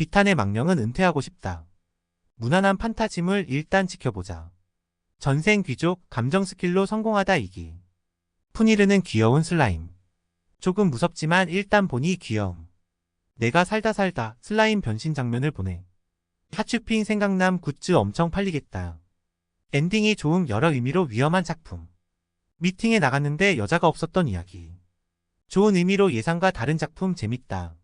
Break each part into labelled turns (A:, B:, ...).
A: 비탄의 망령은 은퇴하고 싶다. 무난한 판타짐을 일단 지켜보자. 전생 귀족 감정 스킬로 성공하다 이기. 푸니르는 귀여운 슬라임. 조금 무섭지만 일단 보니 귀여움. 내가 살다 살다 슬라임 변신 장면을 보내. 하츄핑 생각남 굿즈 엄청 팔리겠다. 엔딩이 좋음 여러 의미로 위험한 작품. 미팅에 나갔는데 여자가 없었던 이야기. 좋은 의미로 예상과 다른 작품 재밌다.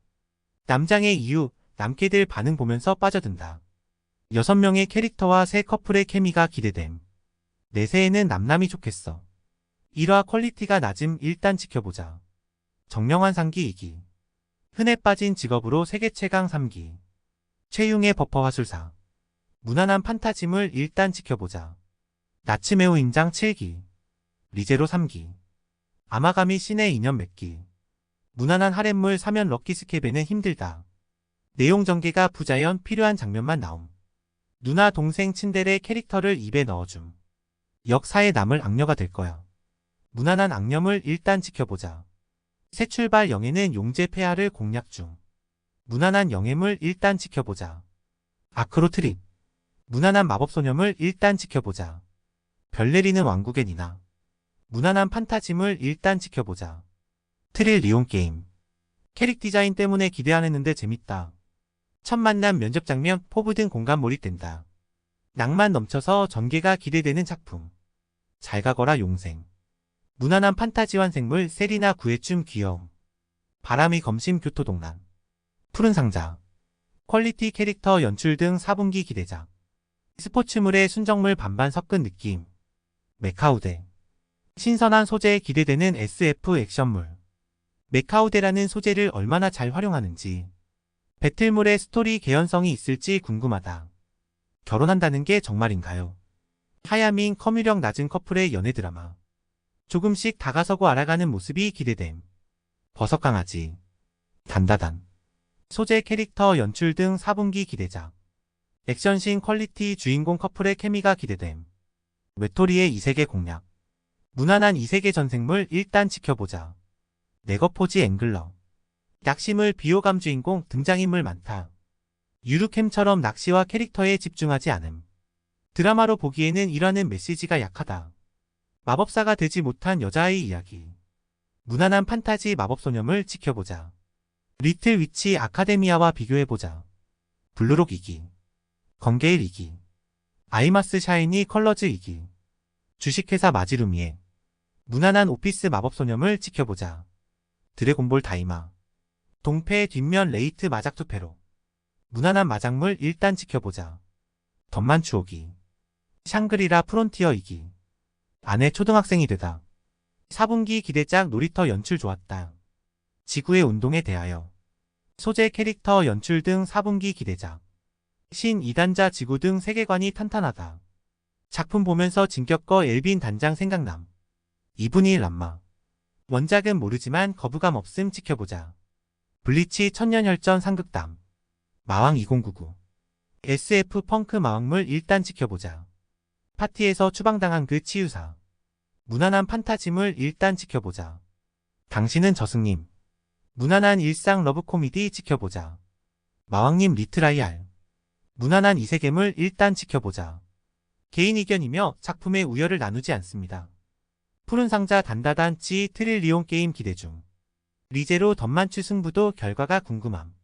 A: 남장의 이유, 남캐들 반응 보면서 빠져든다. 여섯 명의 캐릭터와 새 커플의 케미가 기대됨. 내세에는 남남이 좋겠어. 1화 퀄리티가 낮음 일단 지켜보자. 정령환 상기 2기. 흔해 빠진 직업으로 세계 최강 3기. 최융의 버퍼 화술사. 무난한 판타짐을 일단 지켜보자. 나츠메오 인장 7기. 리제로 3기. 아마가미 신의 인연 맺기. 무난한 하렘물 사면 럭키 스케베는 힘들다. 내용 전개가 부자연 필요한 장면만 나옴. 누나 동생 친델의 캐릭터를 입에 넣어줌. 역사에 남을 악녀가 될 거야. 무난한 악념을 일단 지켜보자. 새 출발 영예는 용제 폐하를 공략 중. 무난한 영예물 일단 지켜보자. 아크로 트립. 무난한 마법소녀물 일단 지켜보자. 별 내리는 왕국의 니나. 무난한 판타짐을 일단 지켜보자. 트릴 리온 게임. 캐릭 디자인 때문에 기대 안 했는데 재밌다. 첫 만남 면접 장면 포부 등 공간 몰입된다. 낭만 넘쳐서 전개가 기대되는 작품. 잘 가거라 용생. 무난한 판타지 완생물 세리나 구애춤 귀여움. 바람이 검심 교토동란. 푸른 상자. 퀄리티 캐릭터 연출 등 4분기 기대작. 스포츠물의 순정물 반반 섞은 느낌. 메카우데. 신선한 소재에 기대되는 SF 액션물. 메카우데라는 소재를 얼마나 잘 활용하는지. 배틀물의 스토리 개연성이 있을지 궁금하다. 결혼한다는 게 정말인가요? 하야민 커뮤력 낮은 커플의 연애 드라마. 조금씩 다가서고 알아가는 모습이 기대됨. 버섯강아지. 단다단. 소재 캐릭터 연출 등 4분기 기대작. 액션신 퀄리티 주인공 커플의 케미가 기대됨. 외톨이의 이세계 공략. 무난한 이세계 전생물 일단 지켜보자. 네거포지 앵글러. 낚시물 비호감 주인공 등장인물 많다. 유루캠처럼 낚시와 캐릭터에 집중하지 않음. 드라마로 보기에는 이라는 메시지가 약하다. 마법사가 되지 못한 여자아이 이야기. 무난한 판타지 마법소녀물 지켜보자. 리틀 위치 아카데미아와 비교해보자. 블루록 2기. 건게일 2기. 아이마스 샤이니 컬러즈 2기. 주식회사 마지루미에. 무난한 오피스 마법소녀물 지켜보자. 드래곤볼 다이마. 동패의 뒷면 레이트 마작투페로. 무난한 마작물 일단 지켜보자. 덤만 추억이. 샹그리라 프론티어 2기. 아내 초등학생이 되다. 4분기 기대작 놀이터 연출 좋았다. 지구의 운동에 대하여. 소재 캐릭터 연출 등 4분기 기대작. 신 2단자 지구 등 세계관이 탄탄하다. 작품 보면서 진격거 엘빈 단장 생각남. 2분의 1 람마. 원작은 모르지만 거부감 없음 지켜보자. 블리치 천년혈전 상극담. 마왕 2099. SF 펑크 마왕물 일단 지켜보자. 파티에서 추방당한 그 치유사. 무난한 판타짐을 일단 지켜보자. 당신은 저승님. 무난한 일상 러브 코미디 지켜보자. 마왕님 리트라이알. 무난한 이세계물 일단 지켜보자. 개인 의견이며 작품의 우열을 나누지 않습니다. 푸른 상자 단다단 찌 트릴리온 게임 기대 중. 리제로 덤만추 승부도 결과가 궁금함.